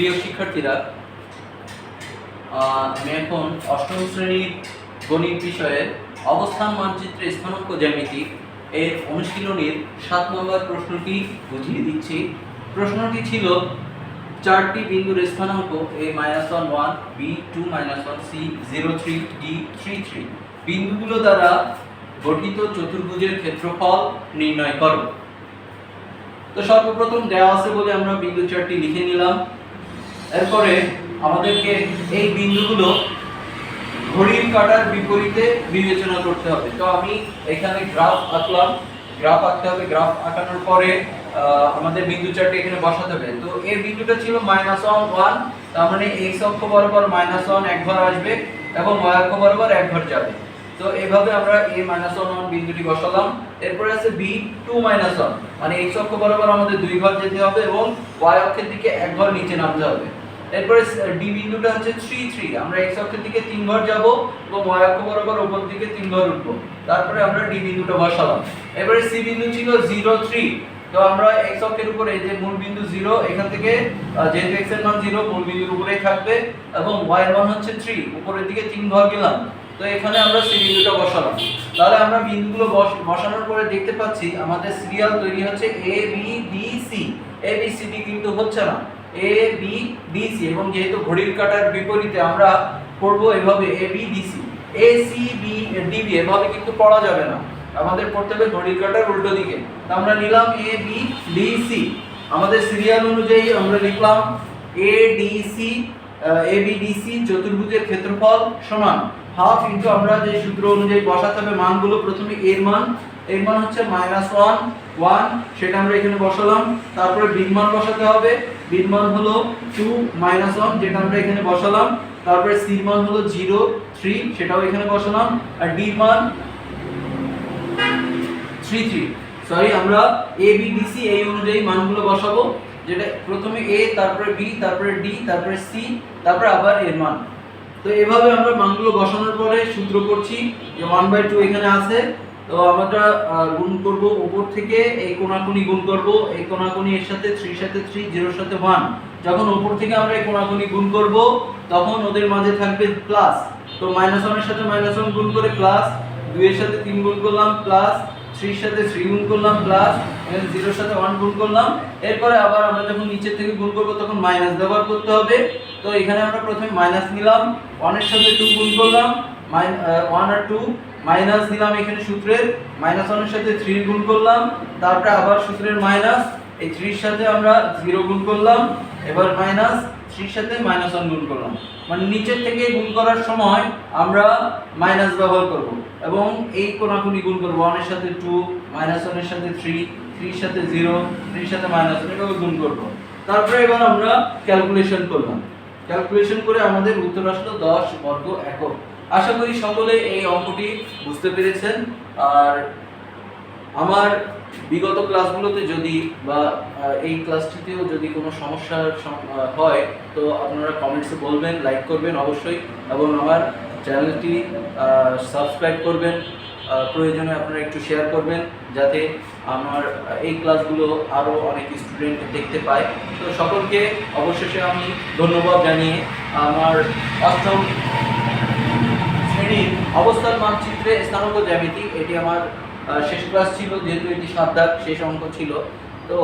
প্রিয় শিক্ষার্থীরা আমি এখন অষ্টম শ্রেণির গণিত বিষয়ের অবস্থান মানচিত্রে স্থানাঙ্ক জ্যামিতি এর অনুশীলনীর সাত নম্বর প্রশ্নটি বুঝিয়ে দিচ্ছি। প্রশ্নটি ছিল, চারটি বিন্দুর স্থানাঙ্ক A minus one one B two minus one C zero three D three three বিন্দুগুলো দ্বারা গঠিত চতুর্ভুজের ক্ষেত্রফল নির্ণয় করো। তো সর্বপ্রথম দেওয়া আছে বলে আমরা বিন্দু চারটি লিখে নিলাম। এরপরে আমাদেরকে এই বিন্দুগুলো ঘড়ির কাটার বিপরীতে বিবেচনা করতে হবে। তো আমি এখানে গ্রাফ আঁকলাম। গ্রাফ আঁকতে হবে। গ্রাফ আঁকানোর পরে আমাদের বিন্দু চারটি এখানে বসাতে হবে। তো এই বিন্দুটা ছিল মাইনাস ওয়ান ওয়ান তার মানে এক্স অক্ষ বরাবর মাইনাস ওয়ান একবার আসবে এবং ওয়াই অক্ষ বরাবর একবার যাবে। তো এইভাবে আমরা এ মাইনাস ওয়ান ওয়ান বিন্দুটি বসালাম। এরপরে আছে বি টু মাইনাস ওয়ান মানে x অক্ষ বরাবর আমাদের দুই ঘর যেতে হবে এবং y অক্ষের দিকে এক ঘর নিচে নামতে হবে। এরপরে ডি বিন্দুটা হচ্ছে 3 3 আমরা x অক্ষের দিকে তিন ঘর যাব এবং y অক্ষ বরাবর উপর দিকে তিন ঘর উঠবো। তারপরে আমরা d বিন্দুটা বসালাম। এবারে c বিন্দু ছিল 0 3 তো আমরা x অক্ষের উপরে যে মূল বিন্দু 0 এখান থেকে যেহেতু x এর মান 0 মূল বিন্দুর উপরেই থাকবে এবং y এর মান হচ্ছে 3 উপরের দিকে তিন ঘর গেলাম। তো এখানে আমরা সি বিন্দুটা বসালাম। তাহলে আমরা বিন্দুগুলো বস- বসানোর পরে দেখতে পাচ্ছি আমাদের সিরিয়াল তৈরি হচ্ছে A B D C A B C D কিন্তু হচ্ছে না। এ বি ডি সি এবং যেহেতু ঘড়ির কাটার বিপরীতে আমরা পড়ব এভাবে A B D C A C B D B এভাবে কিন্তু পড়া যাবে না। আমাদের পড়তে হবে ঘড়ির কাটার উল্টো দিকে। তো আমরা নিলাম এ বি ডি সি আমাদের সিরিয়াল অনুযায়ী আমরা লিখলাম A D C A B D C চতুর্ভুজের ক্ষেত্রফল সমান। হাফ ইনটু আমরা যে সূত্র অনুযায়ী বসাতে হবে মানগুলো প্রথমে এর মান। এর মান হচ্ছে মাইনাস ওয়ান ওয়ান সেটা আমরা এখানে বসালাম। তারপরে বির মান বসাতে হবে। বির মান হলো টু মাইনাস ওয়ান যেটা আমরা এখানে বসালাম। তারপরে সির মান হলো জিরো থ্রি সেটাও এখানে বসালাম। আর ডির মান থ্রি থ্রি সরি আমরা এ বি ডি সি এই অনুযায়ী মানগুলো বসাবো। যেটা প্রথমে এ তারপরে বি তারপরে ডি তারপরে সি তারপরে আবার এর মান। তো এভাবে আমরা মানগুলো বসানোর পরে সূত্র করছি যে ওয়ান বাই টু এখানে আছে। তো আমরা গুণ করব উপর থেকে, এই কোণাকুনি গুণ করব, এই কোণাকুনি এর সাথে থ্রির সাথে থ্রি, জিরোর সাথে ওয়ান। যখন উপর থেকে আমরা এই কোণাকুনি গুণ করব, তখন ওদের মাঝে থাকবে প্লাস। তো মাইনাস ওয়ানের সাথে মাইনাস ওয়ান গুণ করে প্লাস, দুইয়ের সাথে তিন গুণ করলাম, প্লাস, থ্রির সাথে থ্রি গুণ করলাম, প্লাস জিরোর সাথে ওয়ান গুণ করলাম। এরপরে আবার আমরা যখন নিচের থেকে গুণ করব, তখন মাইনাস ব্যবহার করতে হবে। তো এখানে আমরা প্রথমে মাইনাস নিলাম, ওয়ানের সাথে টু গুণ করলাম ওয়ান আর টু মাইনাস দিলাম এখানে সূত্রের, মাইনাস ওয়ানের সাথে থ্রি গুণ করলাম, তারপরে আবার সূত্রের মাইনাস, এই থ্রির সাথে আমরা জিরো গুণ করলাম, এবার মাইনাস থ্রির সাথে মাইনাস ওয়ান গুণ করলাম। মানে নিচের থেকে গুণ করার সময় আমরা মাইনাস ব্যবহার করব এবং এই কোনাকুনি গুণ করব, ওয়ানের সাথে টু, মাইনাস ওয়ানের সাথে থ্রি, থ্রির সাথে জিরো, থ্রির সাথে মাইনাস ওয়ান, এভাবে গুণ করব। তারপরে এবার আমরা ক্যালকুলেশন করলাম। ক্যালকুলেশন করে আমাদের উত্তর আসলো দশ বর্গ একক। আশা করি সকলে এই অঙ্কটি বুঝতে পেরেছেন। আর আমার বিগত ক্লাসগুলোতে যদি বা এই ক্লাসটিতেও যদি কোনো সমস্যার হয়, তো আপনারা কমেন্টসে বলবেন লাইক করবেন অবশ্যই। এবং আমার চ্যানেলটি সাবস্ক্রাইব করবেন। প্রয়োজনে আপনারা একটু শেয়ার করবেন, যাতে আমার এই ক্লাসগুলো আরও অনেক স্টুডেন্ট দেখতে পায়। তো সকলকে অবশেষে আমি ধন্যবাদ জানিয়ে আমার অষ্টম শ্রেণির অবস্থান মানচিত্রে স্থানাঙ্ক জ্যামিতি, এটি আমার শেষ ক্লাস ছিল, যেহেতু এটি দাগ শেষ অঙ্ক ছিল। তো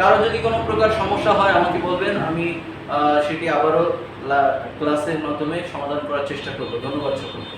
কারও যদি কোনো প্রকার সমস্যা হয়, আমাকে বলবেন, আমি সেটি আবারও ক্লাসের মাধ্যমে সমাধান করার চেষ্টা করব। ধন্যবাদ সকলকে।